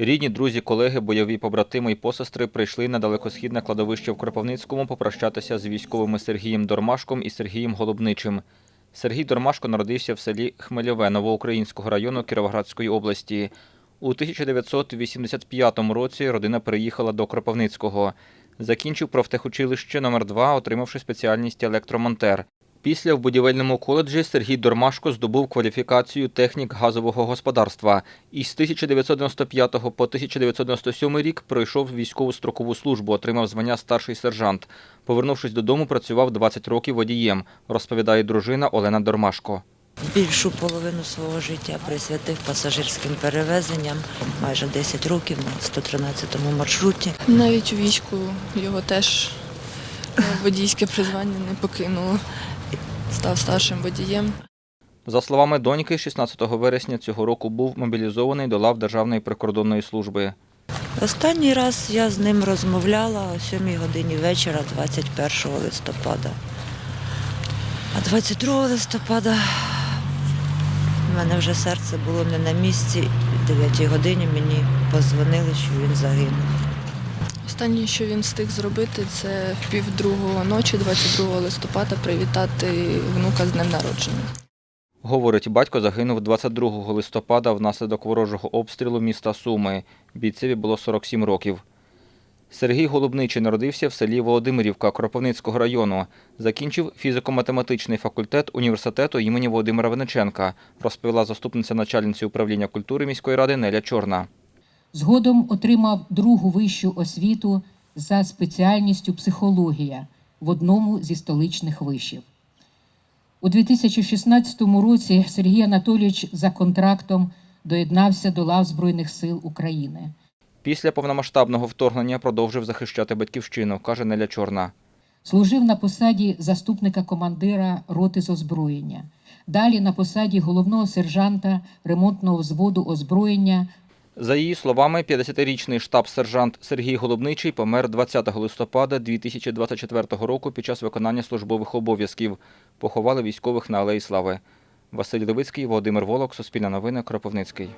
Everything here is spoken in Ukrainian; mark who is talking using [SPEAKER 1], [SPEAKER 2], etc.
[SPEAKER 1] Рідні, друзі, колеги, бойові побратими і посестри прийшли на далекосхідне кладовище в Кропивницькому попрощатися з військовими Сергієм Дормашком і Сергієм Голубничим. Сергій Дормашко народився в селі Хмельове Новоукраїнського району Кіровоградської області. У 1985 році родина переїхала до Кропивницького. Закінчив профтехучилище номер 2 отримавши спеціальність електромонтер. Після в будівельному коледжі Сергій Дормашко здобув кваліфікацію технік газового господарства і з 1995 по 1997 рік пройшов військову строкову службу, отримав звання старший сержант. Повернувшись додому, працював 20 років водієм, розповідає дружина Олена Дормашко.
[SPEAKER 2] Більшу половину свого життя присвятив пасажирським перевезенням, майже 10 років на 113-му маршруті.
[SPEAKER 3] Навіть у війську його теж е, водійське призвання не покинуло. Став старшим водієм.
[SPEAKER 1] За словами доньки, 16 вересня цього року був мобілізований до лав Державної прикордонної служби.
[SPEAKER 2] Останній раз я з ним розмовляла о 7 годині вечора 21 листопада. А 22 листопада в мене вже серце було не на місці. О 9 годині мені позвонили, що він загинув.
[SPEAKER 3] Останнє, що він встиг зробити, це в півдругого ночі, 22 листопада, привітати внука з днем народження.
[SPEAKER 1] Говорить, батько загинув 22 листопада внаслідок ворожого обстрілу міста Суми. Бійцеві було 47 років. Сергій Голубничий народився в селі Володимирівка Кропивницького району. Закінчив фізико-математичний факультет університету імені Володимира Вениченка, розповіла заступниця начальниці управління культури міської ради Неля Чорна.
[SPEAKER 4] Згодом отримав другу вищу освіту за спеціальністю психологія в одному зі столичних вишів. У 2016 році Сергій Анатолійович за контрактом доєднався до лав Збройних сил України.
[SPEAKER 1] Після повномасштабного вторгнення продовжив захищати батьківщину, каже Неля Чорна.
[SPEAKER 4] Служив на посаді заступника командира роти з озброєння. Далі на посаді головного сержанта ремонтного взводу озброєння
[SPEAKER 1] За її словами, 50-річний штаб-сержант Сергій Голубничий помер 20 листопада 2024 року під час виконання службових обов'язків. Поховали військових на Алеї Слави. Василь Левицький, Володимир Волок, Суспільне новини, Кропивницький.